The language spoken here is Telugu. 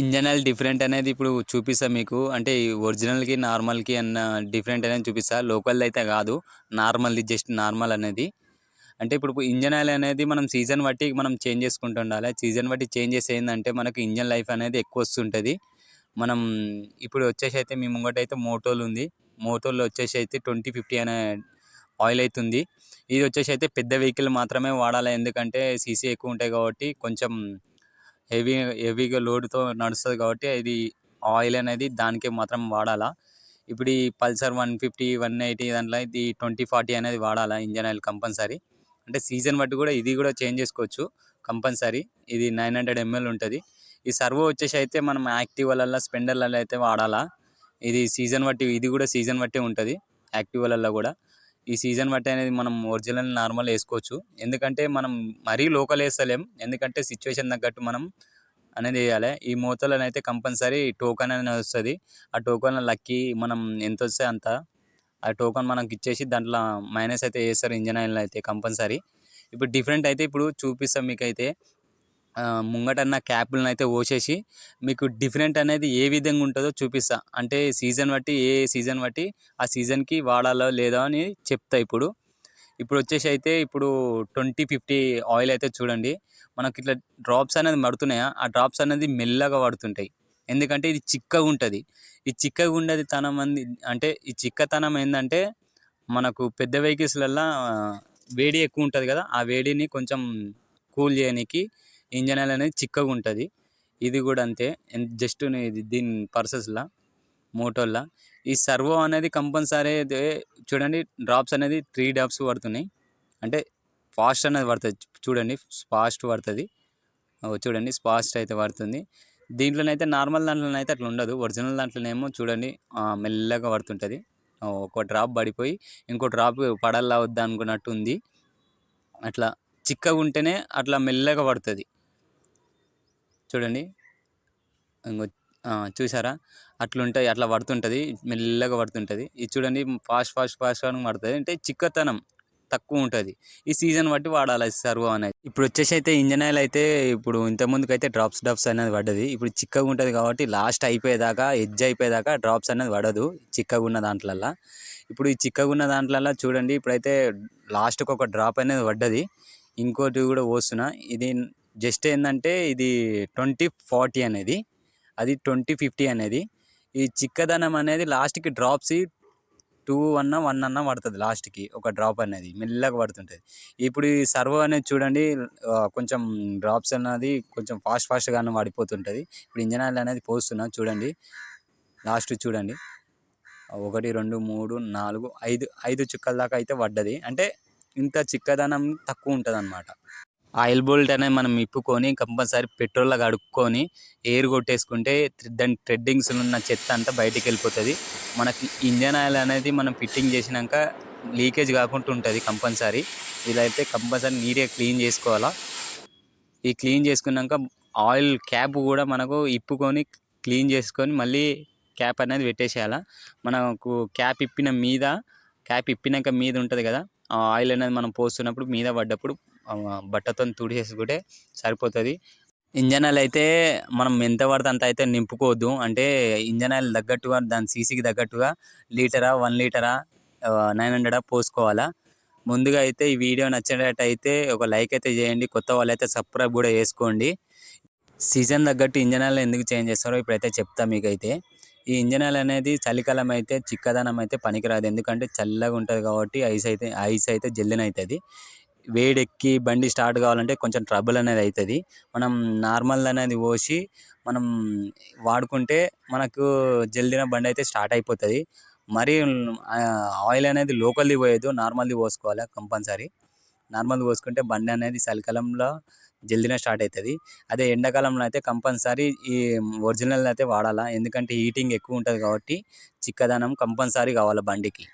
ఇంజన్ ఆయిల్ డిఫరెంట్ అనేది ఇప్పుడు చూపిస్తా మీకు. అంటే ఒరిజినల్కి నార్మల్కి అన్న డిఫరెంట్ అనేది చూపిస్తా. లోకల్ది అయితే కాదు. నార్మల్ది జస్ట్ నార్మల్ అనేది. అంటే ఇప్పుడు ఇంజన్ ఆయిల్ అనేది మనం సీజన్ బట్టి మనం చేంజ్ చేసుకుంటూ ఉండాలి. సీజన్ బట్టి చేంజ్ చేసేందంటే ఏంటంటే మనకు ఇంజన్ లైఫ్ అనేది ఎక్కువ వస్తుంటుంది. మనం ఇప్పుడు వచ్చేసి అయితే మీ ముంగట అయితే మోటోలు ఉంది. మోటోల్లో వచ్చేసి అయితే ట్వంటీ ఫిఫ్టీ అనే ఆయిల్ అవుతుంది ఇది వచ్చేసి అయితే పెద్ద వెహికల్ మాత్రమే వాడాలి. ఎందుకంటే సీసీ ఎక్కువ ఉంటాయి కాబట్టి కొంచెం హెవీ హెవీగా లోడ్తో నడుస్తుంది కాబట్టి ఇది ఆయిల్ అనేది దానికే మాత్రం వాడాలా. ఇప్పుడు ఈ Pulsar one fifty one eighty దాంట్లో ఇది ట్వంటీ ఫార్టీ అనేది వాడాలా ఇంజన్ ఆయిల్ కంపల్సరీ. అంటే సీజన్ బట్టి కూడా ఇది కూడా చేంజ్ చేసుకోవచ్చు కంపల్సరీ. ఇది నైన్ హండ్రెడ్ ఎంఎల్ ఉంటుంది. ఈ సర్వో వచ్చేసి అయితే మనం యాక్టివాలలో స్పెండర్లలో అయితే వాడాలా. ఇది సీజన్ బట్టి ఇది కూడా సీజన్ బట్టి ఉంటుంది యాక్టివాలలో కూడా. ఈ సీజన్ బట్టి అనేది మనం ఒరిజినల్ నార్మల్ వేసుకోవచ్చు. ఎందుకంటే మనం మరీ లోకల్ వేస్తలేం. ఎందుకంటే సిచ్యువేషన్ తగ్గట్టు మనం అనేది వేయాలి. ఈ మూతలను అయితే కంపల్సరీ టోకన్ అనేది వస్తుంది. ఆ టోకన్ లక్కి మనం ఎంత వస్తే అంత ఆ టోకన్ మనకి ఇచ్చేసి దాంట్లో మైనస్ అయితే వేస్తారు ఇంజన్ ఆయిల్ అయితే కంపల్సరీ. ఇప్పుడు డిఫరెంట్ అయితే ఇప్పుడు చూపిస్తాం మీకైతే. ముంగటన్న క్యాప్లను అయితే పోసేసి మీకు డిఫరెంట్ అనేది ఏ విధంగా ఉంటుందో చూపిస్తా. అంటే సీజన్ బట్టి ఏ సీజన్ బట్టి ఆ సీజన్కి వాడాలో లేదో అని చెప్తా ఇప్పుడు. ఇప్పుడు వచ్చేసి అయితే ఇప్పుడు ట్వంటీ ఫిఫ్టీ ఆయిల్ అయితే చూడండి. మనకి ఇట్లా డ్రాప్స్ అనేది పడుతున్నాయా ఆ డ్రాప్స్ అనేది మెల్లగా పడుతుంటాయి ఎందుకంటే ఇది చిక్కగా ఉంటుంది. ఈ చిక్కగా ఉండేది తనం మంది అంటే ఈ చిక్కతనం ఏంటంటే మనకు పెద్ద వెహికల్స్లల్లో వేడి ఎక్కువ ఉంటుంది కదా ఆ వేడిని కొంచెం కూల్ చేయడానికి ఇంజన్ ఆయిల్ అనేది చిక్కగా ఉంటుంది. ఇది కూడా అంతే. జస్ట్ ఇది దీని పర్సెస్లా మోటోల్లా ఈ సర్వో అనేది కంపల్సరీ చూడండి డ్రాప్స్ అనేది త్రీ డ్రాప్స్ పడుతున్నాయి. అంటే ఫాస్ట్ అనేది పడుతుంది. చూడండి ఫాస్ట్ పడుతుంది. చూడండి ఫాస్ట్ అయితే పడుతుంది. దీంట్లోనైతే నార్మల్ దాంట్లోనైతే అట్లా ఉండదు. ఒరిజినల్ దాంట్లోనేమో చూడండి మెల్లగా పడుతుంటుంది. ఒక డ్రాప్ పడిపోయి ఇంకో డ్రాప్ పడల్లా వద్దా అనుకున్నట్టు ఉంది అట్లా చిక్కగా ఉంటేనే అట్లా మెల్లగా పడుతుంది. చూడండి. ఇంకో చూసారా? అట్లుంటాయి అట్లా పడుతుంటుంది మెల్లగా పడుతుంటుంది. ఇది చూడండి ఫాస్ట్ ఫాస్ట్ ఫాస్ట్గా పడుతుంది. అంటే చిక్కతనం తక్కువ ఉంటుంది. ఈ సీజన్ బట్టి వాడాలి సర్వో అనేది. ఇప్పుడు వచ్చేసి అయితే ఇంజన్ ఆయిల్ అయితే ఇప్పుడు ఇంతకుముందుకు అయితే డ్రాప్స్ డ్రాప్స్ అనేది పడ్డది. ఇప్పుడు చిక్కగా ఉంటుంది కాబట్టి లాస్ట్ అయిపోయేదాకా ఎడ్జ్ అయిపోయేదాకా డ్రాప్స్ అనేది పడదు. చిక్కగా ఉన్న దాంట్లల్లో. ఇప్పుడు ఈ చిక్కగా ఉన్న దాంట్లల్లో చూడండి ఇప్పుడైతే లాస్ట్కి ఒక డ్రాప్ అనేది పడ్డది. ఇంకోటి కూడా పోస్తున్నా. ఇది జస్ట్ ఏంటంటే ఇది ట్వంటీ ఫార్టీ అనేది అది ట్వంటీ ఫిఫ్టీ అనేది. ఈ చిక్కదనం అనేది లాస్ట్కి డ్రాప్స్ టూ అన్న వన్ అన్న పడుతుంది లాస్ట్కి ఒక డ్రాప్ అనేది మెల్లగా పడుతుంటుంది. ఇప్పుడు ఈ సర్వో అనేది చూడండి కొంచెం డ్రాప్స్ అనేది కొంచెం ఫాస్ట్ ఫాస్ట్గానే పడిపోతుంటుంది ఇప్పుడు ఇంజన్ ఆయిల్ అనేది పోస్తున్నా చూడండి లాస్ట్ చూడండి. ఒకటి రెండు మూడు నాలుగు ఐదు ఐదు చుక్కల దాకా అయితే పడ్డది. అంటే ఇంత చిక్కదనం తక్కువ ఉంటుంది అన్నమాట ఆయిల్ బోల్ట్ అనేది మనం ఇప్పుకొని కంపల్సరీ పెట్రోల్ కడుక్కొని ఎయిర్ కొట్టేసుకుంటే దాని థ్రెడ్డింగ్స్ ఉన్న చెత్త అంతా బయటికి వెళ్ళిపోతుంది మనకి ఇంజన్ ఆయిల్ అనేది మనం ఫిట్టింగ్ చేసినాక లీకేజ్ కాకుండా ఉంటుంది కంపల్సరీ. ఇదైతే కంపల్సరీ నీట్గా క్లీన్ చేసుకోవాలా. ఈ క్లీన్ చేసుకున్నాక ఆయిల్ క్యాప్ కూడా మనకు ఇప్పుకొని క్లీన్ చేసుకొని మళ్ళీ క్యాప్ అనేది పెట్టేసేయాల. మనకు క్యాప్ ఇప్పిన మీద క్యాప్ ఇప్పినాక మీద ఉంటుంది కదా ఆయిల్ అనేది మనం పోస్తున్నప్పుడు మీద పడ్డప్పుడు బట్టతో తుడిచేసుకుంటే సరిపోతుంది. ఇంజన్ ఆయిల్ అయితే మనం ఎంత పడితే అంత అయితే నింపుకోవద్దు. అంటే ఇంజన్ ఆయిల్ తగ్గట్టుగా దాని సీసీకి తగ్గట్టుగా లీటరా వన్ లీటరా నైన్ హండ్రెడా పోసుకోవాలా. ముందుగా అయితే ఈ వీడియో నచ్చినట్టు అయితే ఒక లైక్ అయితే చేయండి. కొత్త వాళ్ళు అయితే సబ్స్క్రైబ్ కూడా చేసుకోండి. సీజన్ తగ్గట్టు ఇంజన్ ఆయిల్ ఎందుకు చేంజ్ చేస్తారో ఇప్పుడైతే చెప్తా మీకైతే. ఈ ఇంజన్ ఆయిల్ అనేది చలికాలం అయితే చిక్కదనం అయితే పనికిరాదు. ఎందుకంటే చల్లగా ఉంటుంది కాబట్టి ఐస్ అయితే ఐస్ అయితే జల్లిన అవుతుంది వేడెక్కి బండి స్టార్ట్ కావాలంటే కొంచెం ట్రబుల్ అనేది అవుతుంది. మనం నార్మల్ అనేది పోసి మనం వాడుకుంటే మనకు జల్దిన బండి అయితే స్టార్ట్ అయిపోతుంది. మరి ఆయిల్ అనేది లోకల్ది పోయేది నార్మల్ది పోసుకోవాలి కంపల్సరీ. నార్మల్ది పోసుకుంటే బండి అనేది చలికాలంలో జల్దినే స్టార్ట్ అవుతుంది అదే ఎండాకాలంలో అయితే కంపల్సరీ ఈ ఒరిజినల్ అయితే వాడాలా. ఎందుకంటే హీటింగ్ ఎక్కువ ఉంటుంది కాబట్టి చిక్కదనం కంపల్సరీ కావాలి బండికి.